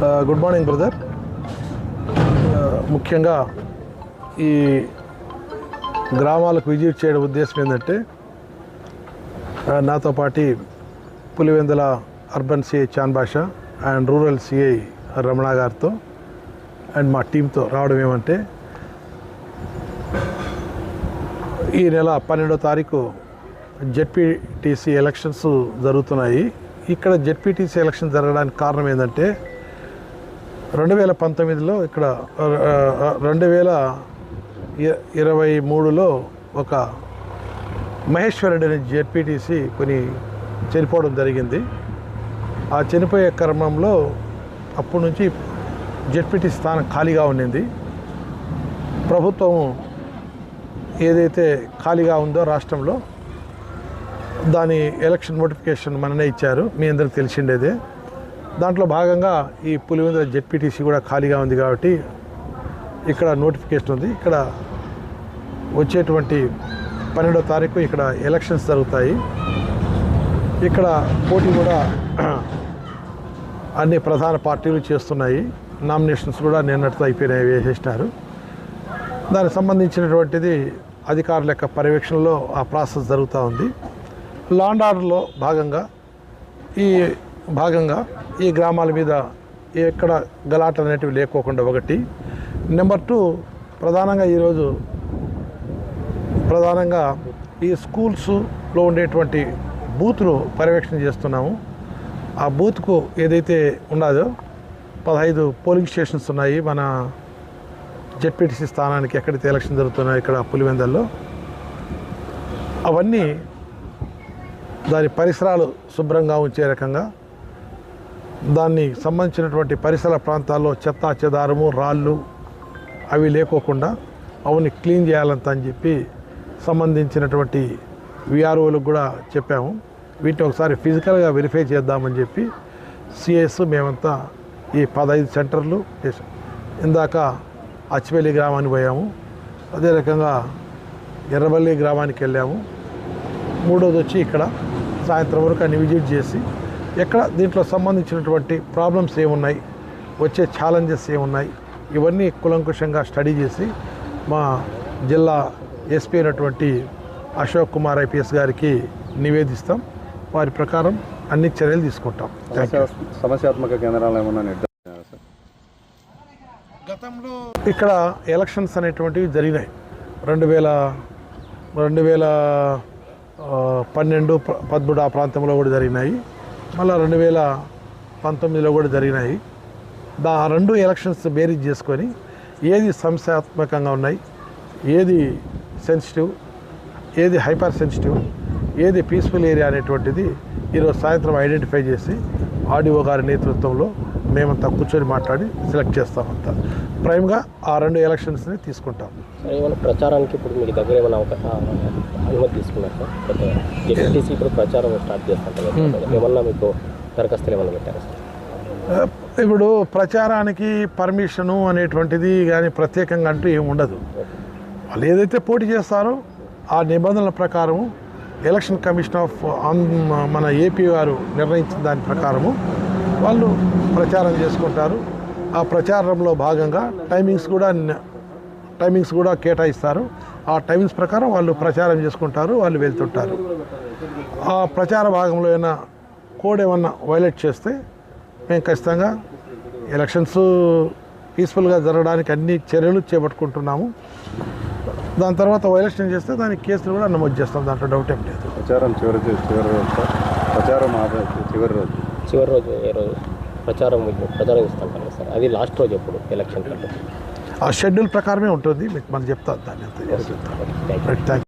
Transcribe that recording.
Good morning brother ముఖ్యంగా ఈ గ్రామాలకు విజిట్ చేయడం ఉద్దేశం ఏంటంటే uh, నాతో పాటి పులివెందుల అర్బన్ సిఐ చాన్ అండ్ రూరల్ సిఐ రమణ గారితో అండ్ మా టీంతో రావడం ఏమంటే ఈ నెల పన్నెండో తారీఖు జెడ్పీటీసీ ఎలక్షన్స్ జరుగుతున్నాయి. ఇక్కడ జెడ్పీటీసీ ఎలక్షన్ జరగడానికి కారణం ఏంటంటే రెండు వేల పంతొమ్మిదిలో ఇక్కడ రెండు వేల ఇరవై మూడులో ఒక మహేశ్వరుడు అనే జెడ్పీటీసీ కొన్ని చనిపోవడం జరిగింది. ఆ చనిపోయే క్రమంలో అప్పటి నుంచి జెడ్పీటీ స్థానం ఖాళీగా ఉండింది. ప్రభుత్వం ఏదైతే ఖాళీగా ఉందో రాష్ట్రంలో దాని ఎలక్షన్ నోటిఫికేషన్ మననే ఇచ్చారు. మీ అందరికి తెలిసిండేదే. దాంట్లో భాగంగా ఈ పులివెందుల జెడ్పీటీసీ కూడా ఖాళీగా ఉంది కాబట్టి ఇక్కడ నోటిఫికేషన్ ఉంది. ఇక్కడ వచ్చేటువంటి పన్నెండో తారీఖు ఇక్కడ ఎలక్షన్స్ జరుగుతాయి. ఇక్కడ పోటీ కూడా అన్ని ప్రధాన పార్టీలు చేస్తున్నాయి. నామినేషన్స్ కూడా నిన్నటితో అయిపోయినాయి వేసేసినారు. దానికి సంబంధించినటువంటిది అధికారుల యొక్క పర్యవేక్షణలో ఆ ప్రాసెస్ జరుగుతూ ఉంది. లాండ్ ఆర్డర్లో భాగంగా ఈ భాగంగా ఈ గ్రామాల మీద ఎక్కడ గలాటలు అనేటివి లేకోకుండా ఒకటి. నెంబర్ టూ ప్రధానంగా ఈరోజు ప్రధానంగా ఈ స్కూల్స్లో ఉండేటువంటి బూత్ను పర్యవేక్షణ చేస్తున్నాము. ఆ బూత్కు ఏదైతే ఉన్నదో పదహైదు పోలింగ్ స్టేషన్స్ ఉన్నాయి. మన జెడ్పీటీసీ స్థానానికి ఎక్కడైతే ఎలక్షన్ జరుగుతున్నాయో ఇక్కడ పులివెందల్లో. అవన్నీ దాని పరిసరాలు శుభ్రంగా ఉంచే రకంగా దాన్ని సంబంధించినటువంటి పరిసర ప్రాంతాల్లో చెత్త చెదారము రాళ్ళు అవి లేకోకుండా అవన్నీ క్లీన్ చేయాలంత అని చెప్పి సంబంధించినటువంటి విఆర్ఓలకు కూడా చెప్పాము. వీటిని ఒకసారి ఫిజికల్గా వెరిఫై చేద్దామని చెప్పి సిఎస్ మేమంతా ఈ పదహైదు సెంటర్లు చేసాం ఇందాక అచ్చిపల్లి గ్రామానికి పోయాము. అదే రకంగా ఎర్రబల్లి గ్రామానికి వెళ్ళాము. మూడోది వచ్చి ఇక్కడ సాయంత్రం వరకు అన్ని విజిట్ చేసి ఎక్కడ దీంట్లో సంబంధించినటువంటి ప్రాబ్లమ్స్ ఏమున్నాయి? వచ్చే ఛాలెంజెస్ ఏమున్నాయి? ఇవన్నీ కులంకుషంగా స్టడీ చేసి మా జిల్లా ఎస్పీ అయినటువంటి అశోక్ కుమార్ ఐపీఎస్ గారికి నివేదిస్తాం. వారి ప్రకారం అన్ని చర్యలు తీసుకుంటాం. సమస్యాత్మక కేంద్రాలు ఏమన్నా గతంలో ఇక్కడ ఎలక్షన్స్ అనేటువంటివి జరిగినాయి. రెండు వేల రెండు వేల పన్నెండు పదమూడు ఆ ప్రాంతంలో కూడా జరిగినాయి. మళ్ళీ రెండు వేల పంతొమ్మిదిలో కూడా జరిగినాయి. దా రెండు ఎలక్షన్స్ బేరీజ్ చేసుకొని ఏది సంస్థాత్మకంగా ఉన్నాయి ఏది సెన్సిటివ్ ఏది హైపర్ సెన్సిటివ్ ఏది పీస్ఫుల్ ఏరియా అనేటువంటిది ఈరోజు సాయంత్రం ఐడెంటిఫై చేసి ఆర్డీఓ గారి నేతృత్వంలో మేమంతా కూర్చొని మాట్లాడి సెలెక్ట్ చేస్తామంతా ప్రైమ్గా ఆ రెండు ఎలక్షన్స్ని తీసుకుంటాం. సార్ ఏమైనా ప్రచారానికి ఇప్పుడు మీకు దగ్గర ఏమైనా అనుమతి తీసుకున్నారు సార్? ఇప్పుడు ప్రచారం స్టార్ట్ చేస్తుంటారు కదా. ఏమన్నా మీకు దరఖాస్తులు ఏమైనా పెట్టారా సార్? ఆ, ఇప్పుడు ప్రచారానికి పర్మిషను అనేటువంటిది కానీ ప్రత్యేకంగా అంటూ ఏమి ఉండదు. వాళ్ళు ఏదైతే పోటీ చేస్తారో ఆ నిబంధనల ప్రకారము ఎలక్షన్ కమిషన్ ఆఫ్ మన ఏపీ వారు నిర్ణయించిన దాని ప్రకారము వాళ్ళు ప్రచారం చేసుకుంటారు. ఆ ప్రచారంలో భాగంగా టైమింగ్స్ కూడా టైమింగ్స్ కూడా కేటాయిస్తారు. ఆ టైమింగ్స్ ప్రకారం వాళ్ళు ప్రచారం చేసుకుంటారు వాళ్ళు వెళ్తుంటారు. ఆ ప్రచార భాగంలో ఏమైనా కోడ్ ఏమన్నా వైలేట్ చేస్తే మేము ఖచ్చితంగా ఎలక్షన్స్ పీస్ఫుల్గా జరగడానికి అన్ని చర్యలు చేపట్టుకుంటున్నాము. దాని తర్వాత వైలేషన్ చేస్తే దానికి కేసులు కూడా నమోదు చేస్తాం దాంట్లో డౌట్ ఏం లేదు. ప్రచారం చివరి చివరి రోజు ప్రచారం చివరి రోజు. చివరి రోజు ఏ రోజు ప్రచారం ప్రచారం ఇస్తుంటారు కదా సార్. అది లాస్ట్ రోజు ఎప్పుడు? ఎలక్షన్ కంటే. ఆ షెడ్యూల్ ప్రకారమే ఉంటుంది. మీకు మనం చెప్తాను దాన్ని థ్యాంక్